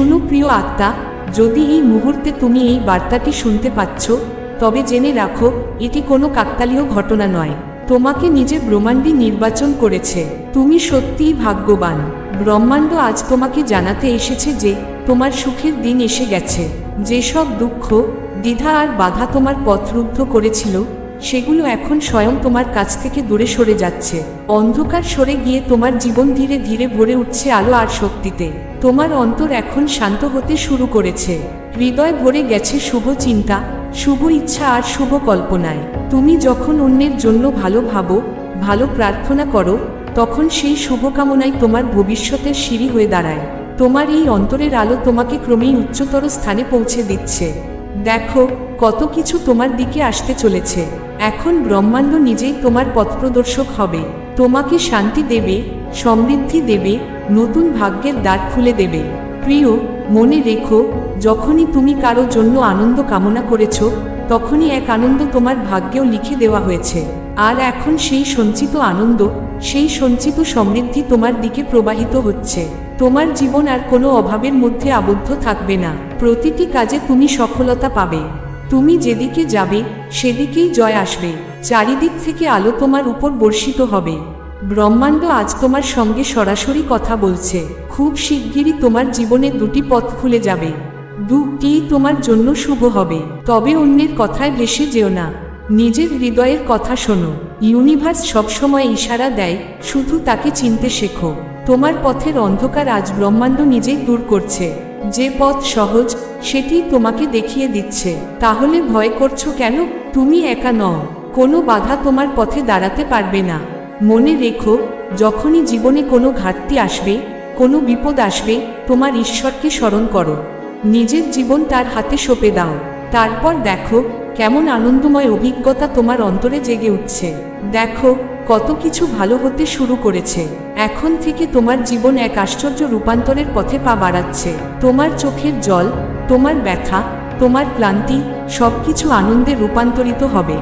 শুনো প্রিয় আত্মা, যদি এই মুহূর্তে তুমি এই বার্তাটি শুনতে পাচ্ছ, তবে জেনে রাখো, এটি কোনো কাকতালীয় ঘটনা নয়। তোমাকে নিজে ব্রহ্মাণ্ডই নির্বাচন করেছে। তুমি সত্যিই ভাগ্যবান। ব্রহ্মাণ্ড আজ তোমাকে জানাতে এসেছে যে, তোমার সুখের দিন এসে গেছে। যেসব দুঃখ, দ্বিধা আর বাধা তোমার পথ রুদ্ধ করেছিল সেগুলো এখন স্বয়ং তোমার কাছ থেকে দূরে সরে যাচ্ছে। অন্ধকার সরে গিয়ে তোমার জীবন ধীরে ধীরে ভরে উঠছে আলো আর শক্তিতে। তোমার অন্তর এখন শান্ত হতে শুরু করেছে। হৃদয় ভরে গেছে শুভ চিন্তা, শুভ ইচ্ছা আর শুভ কল্পনায়। তুমি যখন অন্যের জন্য ভালো ভাবো, ভালো প্রার্থনা করো, তখন সেই শুভকামনাই তোমার ভবিষ্যতের সিঁড়ি হয়ে দাঁড়ায়। তোমার এই অন্তরের আলো তোমাকে ক্রমেই উচ্চতর স্থানে পৌঁছে দিচ্ছে। দেখো, কত কিছু তোমার দিকে আসতে চলেছে। এখন ব্রহ্মাণ্ড নিজেই তোমার পথপ্রদর্শক হবে। তোমাকে শান্তি দেবে, সমৃদ্ধি দেবে, নতুন ভাগ্যের দ্বার খুলে দেবে। প্রিয়, মনে রেখো, যখনই তুমি কারও জন্য আনন্দ কামনা করেছ, তখনই এক আনন্দ তোমার ভাগ্যেও লিখে দেওয়া হয়েছে। আর এখন সেই সঞ্চিত আনন্দ, সেই সঞ্চিত সমৃদ্ধি তোমার দিকে প্রবাহিত হচ্ছে। তোমার জীবন আর কোনো অভাবের মধ্যে আবদ্ধ থাকবে না। প্রতিটি কাজে তুমি সফলতা পাবে। তুমি যেদিকে যাবে, সেদিকেই জয় আসবে। চারিদিক থেকে আলো তোমার উপর বর্ষিত হবে। ব্রহ্মাণ্ড আজ তোমার সঙ্গে সরাসরি কথা বলছে। খুব শিগগিরই তোমার জীবনে দুটি পথ খুলে যাবে। দুটিই তোমার জন্য শুভ হবে। তবে অন্যের কথায় ভেসে যেও না। নিজের হৃদয়ের কথা শোনো। ইউনিভার্স সবসময় ইশারা দেয়, শুধু তাকে চিনতে শেখো। তোমার পথের অন্ধকার আজ ব্রহ্মাণ্ড নিজেই দূর করছে। যে পথ সহজ, সেটি তোমাকে দেখিয়ে দিচ্ছে। তাহলে ভয় করছ কেন? তুমি একা নও। কোনো বাধা তোমার পথে দাঁড়াতে পারবে না। মনে রেখো, যখনই জীবনে কোনো ঘাটতি আসবে, কোনো বিপদ আসবে, তোমার ঈশ্বরকে স্মরণ করো। নিজের জীবন তার হাতে সঁপে দাও। তারপর দেখো, কেমন আনন্দময় অভিজ্ঞতা তোমার অন্তরে জেগে উঠছে। দেখো কত কিছু ভালো হতে শুরু করেছে। এখন থেকে তোমার জীবন এক আশ্চর্য রূপান্তরের পথে পা বাড়াচ্ছে। তোমার চোখের জল, তোমার ব্যথা, তোমার ক্লান্তি, সবকিছু আনন্দে রূপান্তরিত হবে।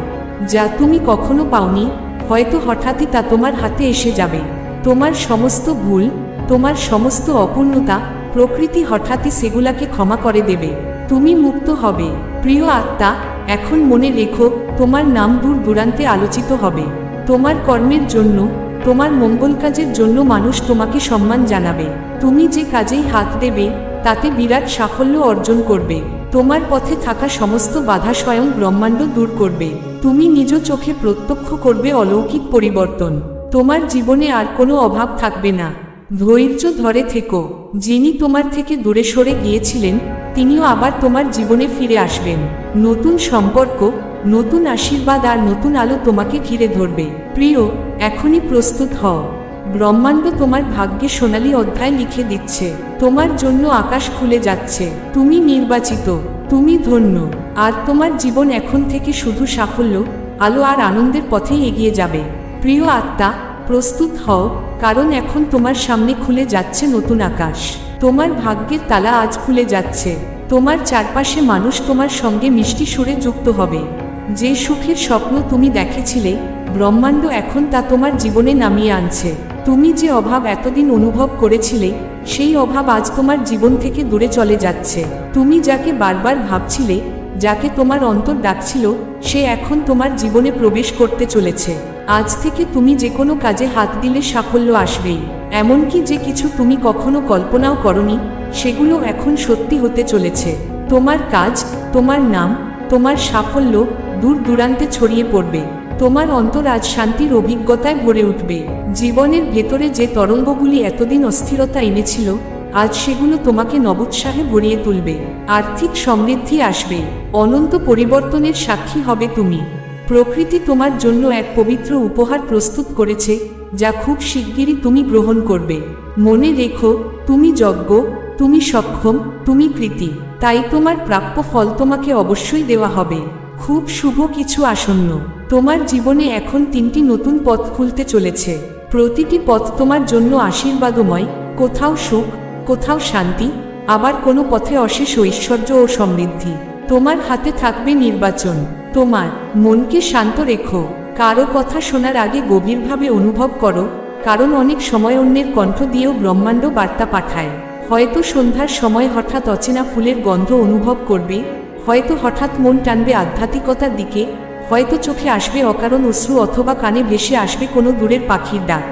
যা তুমি কখনো পাওনি, হয়তো হঠাৎই তা তোমার হাতে এসে যাবে। তোমার সমস্ত ভুল, তোমার সমস্ত অপূর্ণতা, প্রকৃতি হঠাৎই সেগুলাকে ক্ষমা করে দেবে। তুমি মুক্ত হবে। প্রিয় আত্মা, এখন মনে রেখো, তোমার নাম দূর দূরান্তে আলোচিত হবে। তোমার কর্মের জন্য, তোমার মঙ্গল কাজের জন্য মানুষ তোমাকে সম্মান জানাবে। তুমি যে কাজেই হাত দেবে, তাতে বিরাট সাফল্য অর্জন করবে। তোমার পথে থাকা সমস্ত বাধা স্বয়ং ব্রহ্মাণ্ড দূর করবে। তুমি নিজ চোখে প্রত্যক্ষ করবে অলৌকিক পরিবর্তন। তোমার জীবনে আর কোনো অভাব থাকবে না। ধৈর্য ধরে থেকো। যিনি তোমার থেকে দূরে সরে গিয়েছিলেন, তিনিও আবার তোমার জীবনে ফিরে আসবেন। নতুন সম্পর্ক নতুন আশীর্বাদ আর নতুন আলো তোমাকে ঘিরে ধরবে। প্রিয়, এখনই প্রস্তুত হও। ব্রহ্মাণ্ড তোমার ভাগ্যে সোনালী অধ্যায় লিখে দিচ্ছে। তোমার জন্য আকাশ খুলে যাচ্ছে। তুমি নির্বাচিত, তুমি ধন্য। আর তোমার জীবন এখন থেকে শুধু সাফল্য, আলো আর আনন্দের পথেই এগিয়ে যাবে। প্রিয় আত্মা, প্রস্তুত হও, কারণ এখন তোমার সামনে খুলে যাচ্ছে নতুন আকাশ। তোমার ভাগ্যের তালা আজ খুলে যাচ্ছে। তোমার চারপাশে মানুষ তোমার সঙ্গে মিষ্টি সুরে যুক্ত হবে। যে সুখের স্বপ্ন তুমি দেখেছিলে, ব্রহ্মাণ্ড এখন তা তোমার জীবনে নামিয়ে আনছে। তুমি যে অভাব এতদিন অনুভব করেছিলে, সেই অভাব আজ তোমার জীবন থেকে দূরে চলে যাচ্ছে। তুমি যাকে বারবার ভাবছিলে, যাকে তোমার অন্তর ডাকছিল, সে এখন তোমার জীবনে প্রবেশ করতে চলেছে। আজ থেকে তুমি যে কোনো কাজে হাত দিলে সাফল্য আসবেই। এমনকি যে কিছু তুমি কখনো কল্পনাও করনি, সেগুলো এখন সত্যি হতে চলেছে। তোমার কাজ, তোমার নাম, তোমার সাফল্য দূর দূরান্তে ছড়িয়ে পড়বে। তোমার অন্তর আজ শান্তির অভিজ্ঞতায় ভরে উঠবে। জীবনের ভেতরে যে তরঙ্গগুলি এতদিন অস্থিরতা এনেছিল, আজ সেগুলো তোমাকে নবোৎসাহে ভরিয়ে তুলবে। আর্থিক সমৃদ্ধি আসবে। অনন্ত পরিবর্তনের সাক্ষী হবে তুমি। প্রকৃতি তোমার জন্য এক পবিত্র উপহার প্রস্তুত করেছে, যা খুব শিগগিরই তুমি গ্রহণ করবে। মনে রেখো, তুমি যজ্ঞ, তুমি সক্ষম, তুমি কৃতি। তাই তোমার প্রাপ্য ফল তোমাকে অবশ্যই দেওয়া হবে। খুব শুভ কিছু আসন্ন। তোমার জীবনে এখন তিনটি নতুন পথ খুলতে চলেছে। প্রতিটি পথ তোমার জন্য আশীর্বাদময়। কোথাও সুখ, কোথাও শান্তি, আবার কোনো পথে অশেষ ঐশ্বর্য ও সমৃদ্ধি। তোমার হাতে থাকবে নির্বাচন। তোমার মনকে শান্ত রেখো। কারও কথা শোনার আগে গভীরভাবে অনুভব করো। কারণ অনেক সময় অন্যের কণ্ঠ দিয়েও ব্রহ্মাণ্ড বার্তা পাঠায়। হয়তো সন্ধ্যার সময় হঠাৎ অচেনা ফুলের গন্ধ অনুভব করবে। হয়তো হঠাৎ মন টানবে আধ্যাত্মিকতার দিকে, হয়তো চোখে আসবে অকারণ অশ্রু অথবা কানে ভেসে আসবে কোনো দূরের পাখির ডাক।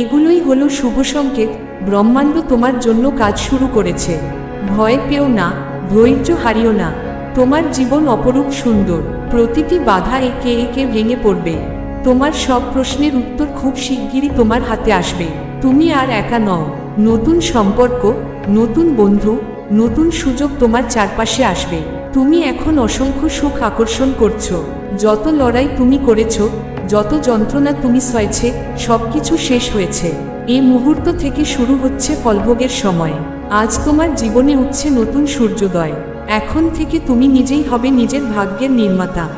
এগুলোই হলো শুভ সংকেত, ব্রহ্মাণ্ড তোমার জন্য কাজ শুরু করেছে। ভয় পেও না, ধৈর্য হারিও না, তোমার জীবন অপরূপ সুন্দর, প্রতিটি বাধা একে একে ভেঙে পড়বে। তোমার সব প্রশ্নের উত্তর খুব শিগগিরই তোমার হাতে আসবে। তুমি আর একা নও, নতুন সম্পর্ক, নতুন বন্ধু, নতুন সুযোগ তোমার চারপাশে আসবে। তুমি এখন অসংখ্য সুখ আকর্ষণ করছ। যত লড়াই তুমি করেছ, যত যন্ত্রণা তুমি সয়েছে, সবকিছু শেষ হয়েছে। এই মুহূর্ত থেকে শুরু হচ্ছে ফলভোগের সময়। আজ তোমার জীবনে উঠছে নতুন সূর্যোদয়। এখন থেকে তুমি নিজেই হবে নিজের ভাগ্যের নির্মাতা।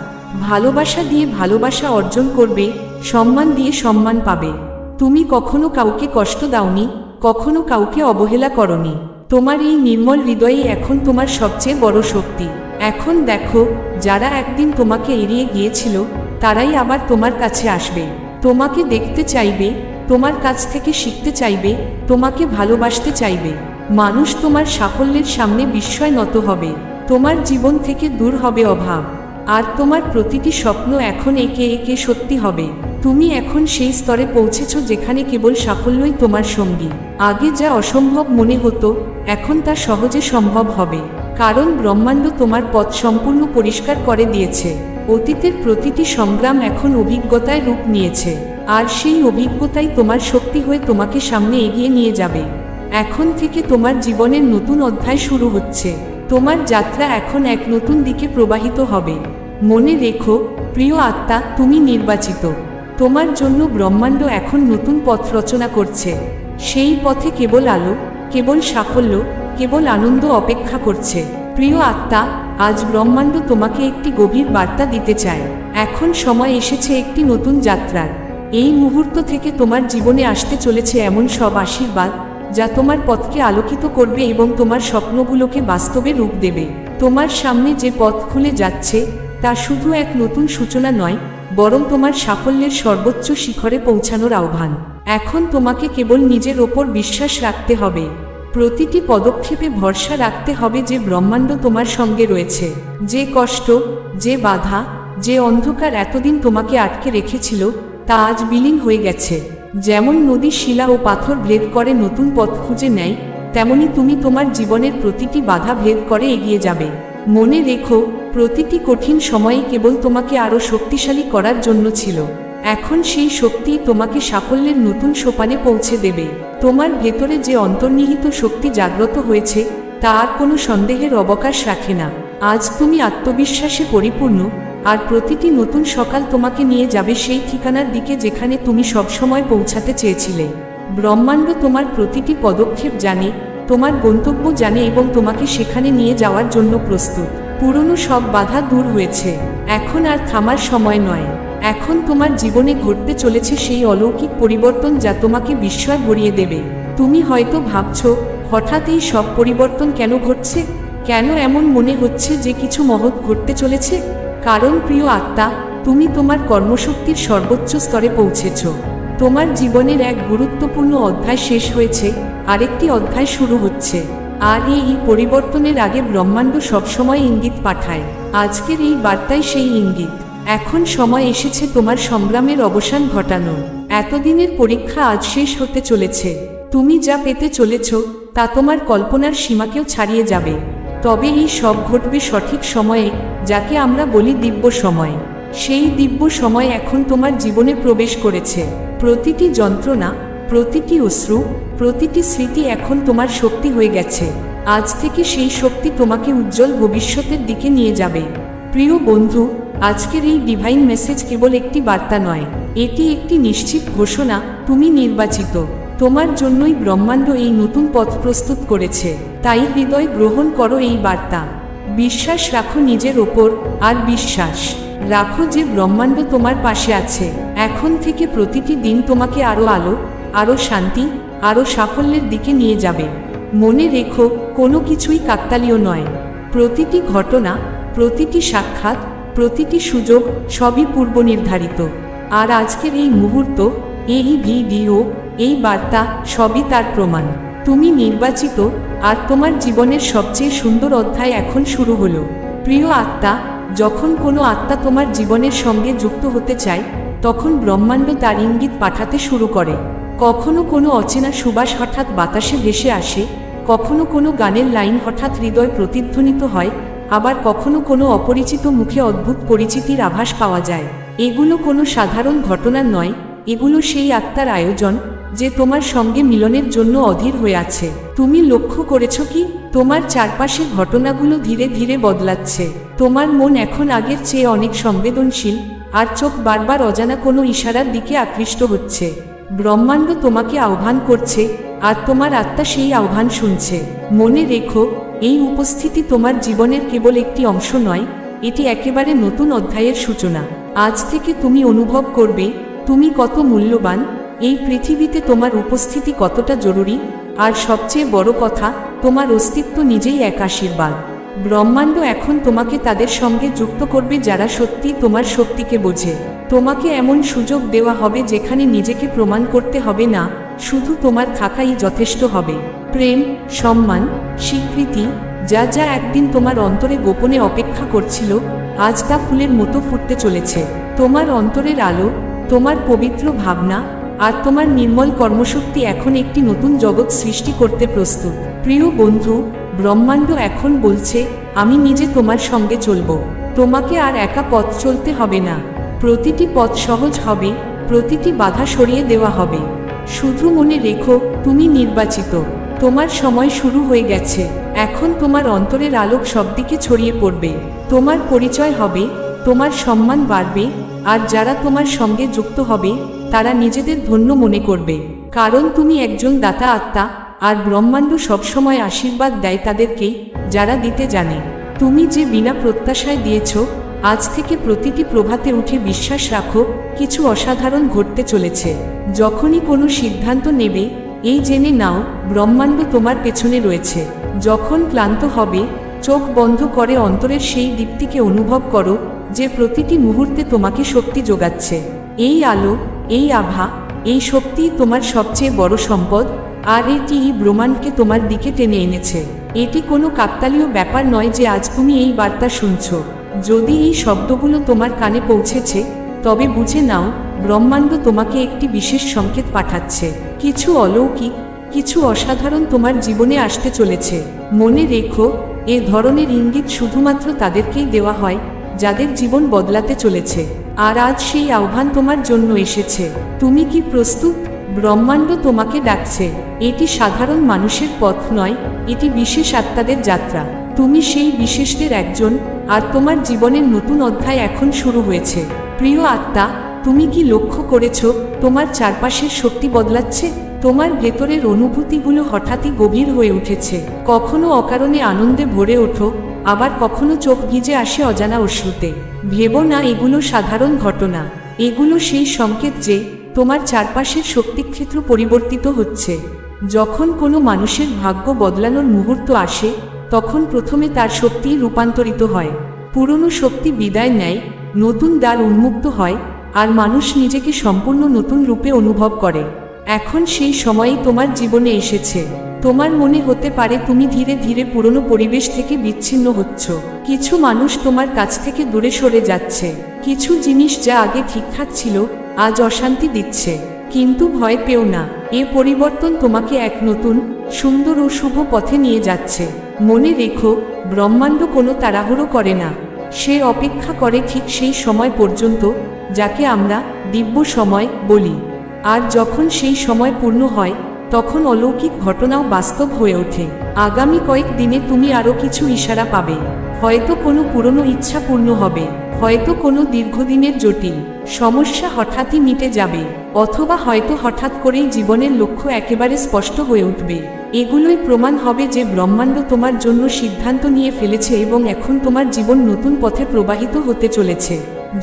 ভালোবাসা দিয়ে ভালোবাসা অর্জন করবে, সম্মান দিয়ে সম্মান পাবে। তুমি কখনো কাউকে কষ্ট দাওনি, কখনো কাউকে অবহেলা করনি। তোমার এই নির্মল হৃদয়ই এখন তোমার সবচেয়ে বড় শক্তি। এখন দেখো, যারা একদিন তোমাকে এড়িয়ে গিয়েছিল, তারাই আবার তোমার কাছে আসবে। তোমাকে দেখতে চাইবে, তোমার কাছ থেকে শিখতে চাইবে, তোমাকে ভালোবাসতে চাইবে। মানুষ তোমার সাফল্যের সামনে বিস্ময় নত হবে। তোমার জীবন থেকে দূর হবে অভাব। আর তোমার প্রতিটি স্বপ্ন এখন একে একে সত্যি হবে। তুমি এখন সেই স্তরে পৌঁছেছ যেখানে কেবল সাফল্যই তোমার সঙ্গী। আগে যা অসম্ভব মনে হতো, এখন তা সহজে সম্ভব হবে। কারণ ব্রহ্মাণ্ড তোমার পথ সম্পূর্ণ পরিষ্কার করে দিয়েছে। অতীতের প্রতিটি সংগ্রাম এখন অভিজ্ঞতায় রূপ নিয়েছে। আর সেই অভিজ্ঞতাই তোমার শক্তি হয়ে তোমাকে সামনে এগিয়ে নিয়ে যাবে। এখন থেকে তোমার জীবনের নতুন অধ্যায় শুরু হচ্ছে। তোমার যাত্রা এখন এক নতুন দিকে প্রবাহিত হবে। মনে রেখো, প্রিয় আত্মা, তুমি নির্বাচিত। তোমার জন্য ব্রহ্মাণ্ড এখন নতুন পথ রচনা করছে। সেই পথে কেবল আলো, কেবল সাফল্য, কেবল আনন্দ অপেক্ষা করছে। প্রিয় আত্মা, আজ ব্রহ্মাণ্ড তোমাকে একটি গভীর বার্তা দিতে চায়। এখন সময় এসেছে একটি নতুন যাত্রার। এই মুহূর্ত থেকে তোমার জীবনে আসতে চলেছে এমন সব আশীর্বাদ যা তোমার পথকে আলোকিত করবে এবং তোমার স্বপ্নগুলোকে বাস্তবে রূপ দেবে। তোমার সামনে যে পথ খুলে যাচ্ছে, তা শুধু এক নতুন সূচনা নয়, বরং তোমার সাফল্যের সর্বোচ্চ শিখরে পৌঁছানোর আহ্বান। এখন তোমাকে কেবল নিজের ওপর বিশ্বাস রাখতে হবে। প্রতিটি পদক্ষেপে ভরসা রাখতে হবে যে ব্রহ্মাণ্ড তোমার সঙ্গে রয়েছে। যে কষ্ট, যে বাধা, যে অন্ধকার এতদিন তোমাকে আটকে রেখেছিল, তা আজ বিলীন হয়ে গেছে। যেমন নদী শিলা ও পাথর ভেদ করে, নতুন পথ খুঁজে নেয়, তেমনি তুমি তোমার জীবনের প্রতিটি বাধা ভেদ করে এগিয়ে যাবে। মনে রেখো, প্রতিটি কঠিন সময়ে কেবল তোমাকে আরও শক্তিশালী করার জন্য ছিল। এখন সেই শক্তি তোমাকে সাফল্যের নতুন সোপানে পৌঁছে দেবে। তোমার ভেতরে যে অন্তর্নিহিত শক্তি জাগ্রত হয়েছে, তা আর কোনো সন্দেহের অবকাশ রাখে না। আজ তুমি আত্মবিশ্বাসে পরিপূর্ণ আর প্রতিটি নতুন সকাল তোমাকে নিয়ে যাবে সেই ঠিকানার দিকে যেখানে তুমি সবসময় পৌঁছাতে চেয়েছিলে। ব্রহ্মাণ্ড তোমার প্রতিটি পদক্ষেপ জানে, তোমার গন্তব্য জানে এবং তোমাকে সেখানে নিয়ে যাওয়ার জন্য প্রস্তুত। পুরনো সব বাধা দূর হয়েছে। এখন আর থামার সময় নয়। এখন তোমার জীবনে ঘটতে চলেছে সেই অলৌকিক পরিবর্তন যা তোমাকে বিস্ময় ভরিয়ে দেবে। তুমি হয়তো ভাবছ, হঠাৎ এই সব পরিবর্তন কেন ঘটছে? কেন এমন মনে হচ্ছে যে কিছু মহৎ ঘটতে চলেছে? কারণ প্রিয় আত্মা, তুমি তোমার কর্মশক্তির সর্বোচ্চ স্তরে পৌঁছেছ। তোমার জীবনের এক গুরুত্বপূর্ণ অধ্যায় শেষ হয়েছে, আরেকটি অধ্যায় শুরু হচ্ছে। আর এই পরিবর্তনের আগে ব্রহ্মাণ্ড সবসময় ইঙ্গিত পাঠায়। আজকের এই বার্তাই সেই ইঙ্গিত। এখন সময় এসেছে তোমার সংগ্রামের অবসান ঘটানো। এতদিনের পরীক্ষা আজ শেষ হতে চলেছে। তুমি যা পেতে চলেছ, তা তোমার কল্পনার সীমাকেও ছাড়িয়ে যাবে। তবে এই সব ঘটবে সঠিক সময়ে, যাকে আমরা বলি দিব্য সময়। সেই দিব্য সময় এখন তোমার জীবনে প্রবেশ করেছে। প্রতিটি যন্ত্রণা, প্রতিটি অশ্রু, প্রতিটি স্মৃতি এখন তোমার শক্তি হয়ে গেছে। আজ থেকে সেই শক্তি তোমাকে উজ্জ্বল ভবিষ্যতের দিকে নিয়ে যাবে। প্রিয় বন্ধু, আজকের এই ডিভাইন মেসেজ কেবল একটি বার্তা নয়, এটি একটি নিশ্চিত ঘোষণা, তুমি নির্বাচিত। তোমার জন্যই ব্রহ্মাণ্ড এই নতুন পথ প্রস্তুত করেছে। তাই হৃদয় গ্রহণ করো এই বার্তা। বিশ্বাস রাখো নিজের ওপর আর বিশ্বাস। রাখো যে ব্রহ্মাণ্ড তোমার পাশে আছে। এখন থেকে প্রতিটি দিন তোমাকে আরও আলো আরও শান্তি আরও সাফল্যের দিকে নিয়ে যাবে। মনে রেখো, কোনো কিছুই কাকতালীয় নয়। প্রতিটি ঘটনা, প্রতিটি সাক্ষাৎ, প্রতিটি সুযোগ সবই পূর্ব নির্ধারিত আর আজকের এই মুহূর্ত, এই ভিডিও এই বার্তা সবই তার প্রমাণ। তুমি নির্বাচিত আর তোমার জীবনের সবচেয়ে সুন্দর অধ্যায় এখন শুরু হলো। প্রিয় আত্মা, যখন কোনো আত্মা তোমার জীবনের সঙ্গে যুক্ত হতে চায়, তখন ব্রহ্মাণ্ড তার ইঙ্গিত পাঠাতে শুরু করে। কখনো কোনো অচেনা সুবাস হঠাৎ বাতাসে ভেসে আসে, কখনো কোনো গানের লাইন হঠাৎ হৃদয় প্রতিধ্বনিত হয়, আবার কখনো কোনো অপরিচিত মুখে অদ্ভুত পরিচিতির আভাস পাওয়া যায়। এগুলো কোনো সাধারণ ঘটনা নয়, এগুলো সেই আত্মার আয়োজন যে তোমার সঙ্গে মিলনের জন্য অধীর হয়ে আছে। তুমি লক্ষ্য করেছ কি? তোমার চারপাশের ঘটনাগুলো ধীরে ধীরে বদলাচ্ছে। তোমার মন এখন আগের চেয়ে অনেক সংবেদনশীল, আর চোখ বারবার অজানা কোনো ইশারার দিকে আকৃষ্ট হচ্ছে। ব্রহ্মাণ্ড তোমাকে আহ্বান করছে, আর তোমার আত্মা সেই আহ্বান শুনছে। মনে রেখো, এই উপস্থিতি তোমার জীবনের কেবল একটি অংশ নয়, এটি একেবারে নতুন অধ্যায়ের সূচনা। আজ থেকে তুমি অনুভব করবে, তুমি কত মূল্যবান এই পৃথিবীতে তোমার উপস্থিতি কতটা জরুরি? আর সবচেয়ে বড় কথা, তোমার অস্তিত্ব নিজেই এক আশীর্বাদ। ব্রহ্মাণ্ড এখন তোমাকে তাদের সঙ্গে যুক্ত করবে যারা সত্যি তোমার শক্তিকে বোঝে। তোমাকে এমন সুযোগ দেওয়া হবে যেখানে নিজেকে প্রমাণ করতে হবে না, শুধু তোমার থাকাই যথেষ্ট হবে। প্রেম, সম্মান, স্বীকৃতি, যা যা একদিন তোমার অন্তরে গোপনে অপেক্ষা করছিল, আজ তা ফুলের মতো ফুটতে চলেছে। তোমার অন্তরের আলো, তোমার পবিত্র ভাবনা আর তোমার নির্মল কর্মশক্তি এখন একটি নতুন জগৎ সৃষ্টি করতে প্রস্তুত। প্রিয় বন্ধু, ব্রহ্মাণ্ড এখন বলছে, আমি নিজে তোমার সঙ্গে চলব। তোমাকে আর একা পথ চলতে হবে না। প্রতিটি পথ সহজ হবে, প্রতিটি বাধা সরিয়ে দেওয়া হবে। শুধু মনে রেখো, তুমি নির্বাচিত। তোমার সময় শুরু হয়ে গেছে। এখন তোমার অন্তরের আলোক সবদিকে ছড়িয়ে পড়বে। তোমার পরিচয় হবে, তোমার সম্মান বাড়বে, আর যারা তোমার সঙ্গে যুক্ত হবে তারা নিজেদের ধন্য মনে করবে। কারণ তুমি একজন দাতা আত্মা, আর ব্রহ্মাণ্ড সবসময় আশীর্বাদ দেয় তাদেরকেই, যারা দিতে জানে। তুমি যে বিনা প্রত্যাশায় দিয়েছ, আজ থেকে প্রতিটি প্রভাতে উঠে বিশ্বাস রাখো, কিছু অসাধারণ ঘটতে চলেছে। যখনই কোনো সিদ্ধান্ত নেবে, এই জেনে নাও, ব্রহ্মাণ্ড তোমার পেছনে রয়েছে। যখন ক্লান্ত হবে, চোখ বন্ধ করে অন্তরের সেই দীপ্তিকে অনুভব করো, যে প্রতিটি মুহূর্তে তোমাকে শক্তি যোগাচ্ছে। এই আলো এই আভা, এই শক্তিই তোমার সবচেয়ে বড় সম্পদ, আর এটি এই ব্রহ্মাণ্ডকে তোমার দিকে টেনে এনেছে। এটি কোনো কাকতালীয় ব্যাপার নয় যে আজ তুমি এই বার্তা শুনছ। যদি এই শব্দগুলো তোমার কানে পৌঁছেছে, তবে বুঝে নাও, ব্রহ্মাণ্ড তোমাকে একটি বিশেষ সংকেত পাঠাচ্ছে। কিছু অলৌকিক, কিছু অসাধারণ তোমার জীবনে আসতে চলেছে। মনে রেখো, এ ধরনের ইঙ্গিত শুধুমাত্র তাদেরকেই দেওয়া হয়, যাদের জীবন বদলাতে চলেছে। আর আজ সেই আহ্বান তোমার জন্য এসেছে। তুমি কি প্রস্তুত? ব্রহ্মাণ্ড তোমাকে ডাকছে। এটি সাধারণ মানুষের পথ নয়, এটি বিশেষ আত্মাদের যাত্রা। তুমি সেই বিশেষদের একজন, আর তোমার জীবনের নতুন অধ্যায় এখন শুরু হয়েছে। প্রিয় আত্মা, তুমি কি লক্ষ্য করেছ, তোমার চারপাশের শক্তি বদলাচ্ছে? তোমার ভেতরের অনুভূতিগুলো হঠাৎই গভীর হয়ে উঠেছে। কখনো অকারণে আনন্দে ভরে ওঠো আবার কখনো চোখ ভিজে আসে অজানা অশ্রুতে। ভেবো না, এগুলো সাধারণ ঘটনা। এগুলো সেই সংকেত যে, তোমার চারপাশের শক্তিক্ষেত্র পরিবর্তিত হচ্ছে। যখন কোনো মানুষের ভাগ্য বদলানোর মুহূর্ত আসে, তখন প্রথমে তার শক্তি রূপান্তরিত হয়। পুরনো শক্তি বিদায় নেয়, নতুন দ্বার উন্মুক্ত হয়, আর মানুষ নিজেকে সম্পূর্ণ নতুন রূপে অনুভব করে। এখন সেই সময়ই তোমার জীবনে এসেছে। তোমার মনে হতে পারে তুমি ধীরে ধীরে পুরনো পরিবেশ থেকে বিচ্ছিন্ন হচ্ছ। কিছু মানুষ তোমার কাছ থেকে দূরে সরে যাচ্ছে। কিছু জিনিস যা আগে ঠিকঠাক ছিল, আজ অশান্তি দিচ্ছে। কিন্তু ভয় পেও না, এ পরিবর্তন তোমাকে এক নতুন, সুন্দর ও শুভ পথে নিয়ে যাচ্ছে। মনে রেখো, ব্রহ্মাণ্ড কোনো তাড়াহুড়ো করে না। সে অপেক্ষা করে ঠিক সেই সময় পর্যন্ত, যাকে আমরা দিব্য সময় বলি। আর যখন সেই সময় পূর্ণ হয়, তখন অলৌকিক ঘটনাও বাস্তব হয়ে ওঠে। আগামী কয়েক দিনে তুমি আরও কিছু ইশারা পাবে। হয়তো কোনো পুরনো ইচ্ছা পূর্ণ হবে, হয়তো কোনো দীর্ঘদিনের জটিল সমস্যা হঠাৎই মিটে যাবে, অথবা হয়তো হঠাৎ করেই জীবনের লক্ষ্য একেবারে স্পষ্ট হয়ে উঠবে। এগুলোই প্রমাণ হবে যে ব্রহ্মাণ্ড তোমার জন্য সিদ্ধান্ত নিয়ে ফেলেছে এবং এখন তোমার জীবন নতুন পথে প্রবাহিত হতে চলেছে।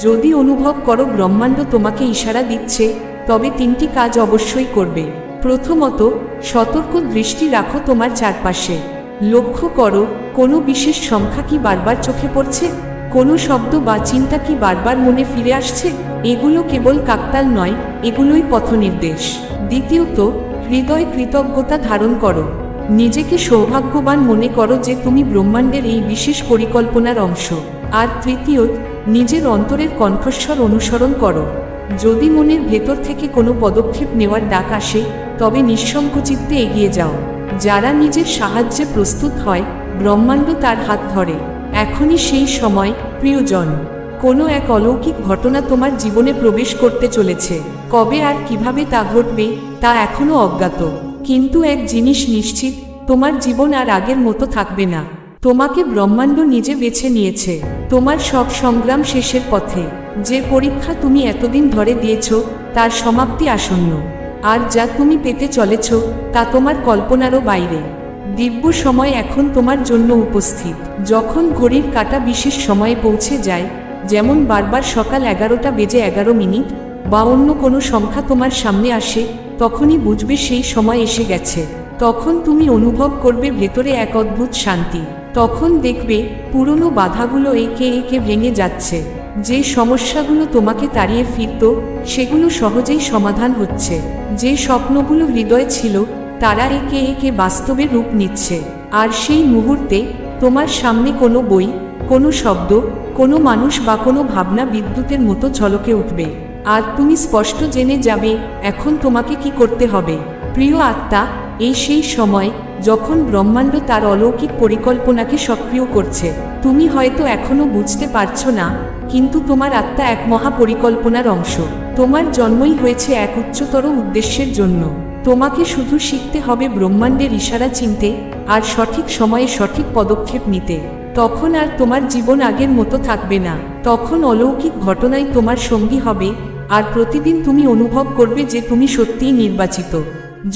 যদি অনুভব করো ব্রহ্মাণ্ড তোমাকে ইশারা দিচ্ছে তবে তিনটি কাজ অবশ্যই করবে। প্রথমত, সতর্ক দৃষ্টি রাখো তোমার চারপাশে। লক্ষ্য করো, কোনো বিশেষ সংখ্যা কি বারবার চোখে পড়ছে? কোনো শব্দ বা চিন্তা কি বারবার মনে ফিরে আসছে? এগুলো কেবল কাকতাল নয়, এগুলোই পথনির্দেশ। দ্বিতীয়ত, হৃদয় কৃতজ্ঞতা ধারণ করো। নিজেকে সৌভাগ্যবান মনে করো যে তুমি ব্রহ্মাণ্ডের এই বিশেষ পরিকল্পনার অংশ। আর তৃতীয়ত, নিজের অন্তরের কণ্ঠস্বর অনুসরণ করো। যদি মনের ভেতর থেকে কোনো পদক্ষেপ নেওয়ার ডাক আসে, তবে নিঃসংকোচিত্তে এগিয়ে যাও। যারা নিজের সাহায্যে প্রস্তুত হয়, ব্রহ্মাণ্ড তার হাত ধরে। এখনই সেই সময়, প্রিয়জন। কোনো এক অলৌকিক ঘটনা তোমার জীবনে প্রবেশ করতে চলেছে। কবে আর কীভাবে তা ঘটবে, তা এখনও অজ্ঞাত। কিন্তু এক জিনিস নিশ্চিত, তোমার জীবন আর আগের মতো থাকবে না। তোমাকে ব্রহ্মাণ্ড নিজে বেছে নিয়েছে। তোমার সব সংগ্রাম শেষের পথে। যে পরীক্ষা তুমি এতদিন ধরে দিয়েছ, তার সমাপ্তি আসন্ন। আর যা তুমি পেতে চলেছ, তা তোমার কল্পনারও বাইরে। দিব্য সময় এখন তোমার জন্য উপস্থিত। যখন ঘড়ির কাটা বিশেষ সময়ে পৌঁছে যায়, যেমন বারবার সকাল এগারোটা বেজে এগারো মিনিট, বা অন্য কোনো সংখ্যা তোমার সামনে আসে, তখনই বুঝবে সেই সময় এসে গেছে। তখন তুমি অনুভব করবে ভেতরে এক অদ্ভুত শান্তি। তখন দেখবে পুরনো বাধাগুলো একে একে ভেঙে যাচ্ছে। যে সমস্যাগুলো তোমাকে তাড়িয়ে ফিরত, সেগুলো সহজেই সমাধান হচ্ছে। যে স্বপ্নগুলো হৃদয়ে ছিল, তারা একে একে বাস্তবে রূপ নিচ্ছে। আর সেই মুহূর্তে তোমার সামনে কোনো বই, কোনো শব্দ, কোনো মানুষ বা কোনো ভাবনা বিদ্যুতের মতো ঝলকে উঠবে। আর তুমি স্পষ্ট জেনে যাবে, এখন তোমাকে কি করতে হবে। প্রিয় আত্মা, এই সেই সময় যখন ব্রহ্মাণ্ড তার অলৌকিক পরিকল্পনাকে সক্রিয় করছে, তুমি হয়তো এখনও বুঝতে পারছ না, কিন্তু তোমার আত্মা এক মহা পরিকল্পনার অংশ। তোমার জন্মই হয়েছে এক উচ্চতর উদ্দেশ্যের জন্য। তোমাকে শুধু শিখতে হবে ব্রহ্মাণ্ডের ইশারা চিনতে, আর সঠিক সময়ে সঠিক পদক্ষেপ নিতে। তখন আর তোমার জীবন আগের মতো থাকবে না। তখন অলৌকিক ঘটনায় তোমার সঙ্গী হবে, আর প্রতিদিন তুমি অনুভব করবে যে তুমি সত্যিই নির্বাচিত।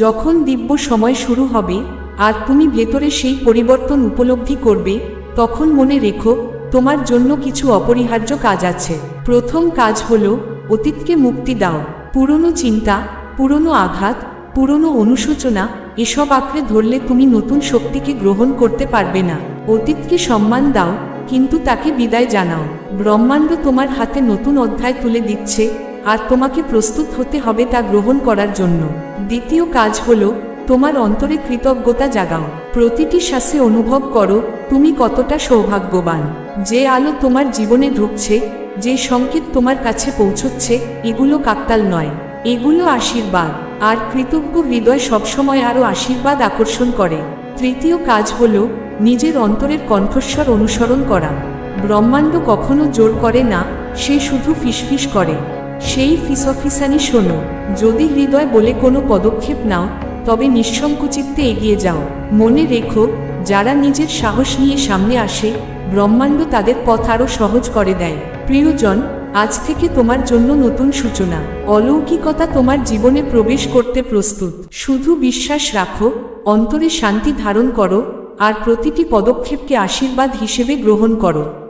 যখন দিব্য সময় শুরু হবে আর তুমি ভেতরে সেই পরিবর্তন উপলব্ধি করবে, তখন মনে রেখো, তোমার জন্য কিছু অপরিহার্য কাজ আছে। প্রথম কাজ হল, অতীতকে মুক্তি দাও। পুরনো চিন্তা, পুরনো আঘাত, পুরনো অনুশোচনা, এসব আঁকড়ে ধরলে তুমি নতুন শক্তিকে গ্রহণ করতে পারবে না। অতীতকে সম্মান দাও, কিন্তু তাকে বিদায় জানাও। ব্রহ্মাণ্ড তোমার হাতে নতুন অধ্যায় তুলে দিচ্ছে, আর তোমাকে প্রস্তুত হতে হবে তা গ্রহণ করার জন্য। দ্বিতীয় কাজ হলো তোমার অন্তরে কৃতজ্ঞতা জাগাও। প্রতিটি শ্বাসে অনুভব করো, তুমি কতটা সৌভাগ্যবান। যে আলো তোমার জীবনে ঢুকছে, যে সংকেত তোমার কাছে পৌঁছচ্ছে, এগুলো কাকতাল নয়। এগুলো আশীর্বাদ। আর কৃতজ্ঞ হৃদয় সবসময় আরও আশীর্বাদ আকর্ষণ করে। তৃতীয় কাজ হল, নিজের অন্তরের কণ্ঠস্বর অনুসরণ করা। ব্রহ্মাণ্ড কখনো জোর করে না, সে শুধু ফিসফিস করে। সেই ফিসফিসানি শোনো। যদি হৃদয় বলে কোনো পদক্ষেপ নাও তবে নিঃসংকোচিত্তে এগিয়ে যাও। মনে রেখো, যারা নিজের সাহস নিয়ে সামনে আসে, ব্রহ্মাণ্ড তাদের পথ আরও সহজ করে দেয়। প্রিয়জন, আজ থেকে তোমার জন্য নতুন সূচনা। অলৌকিকতা তোমার জীবনে প্রবেশ করতে প্রস্তুত। শুধু বিশ্বাস রাখো, অন্তরে শান্তি ধারণ করো, আর প্রতিটি পদক্ষেপকে আশীর্বাদ হিসেবে গ্রহণ করো।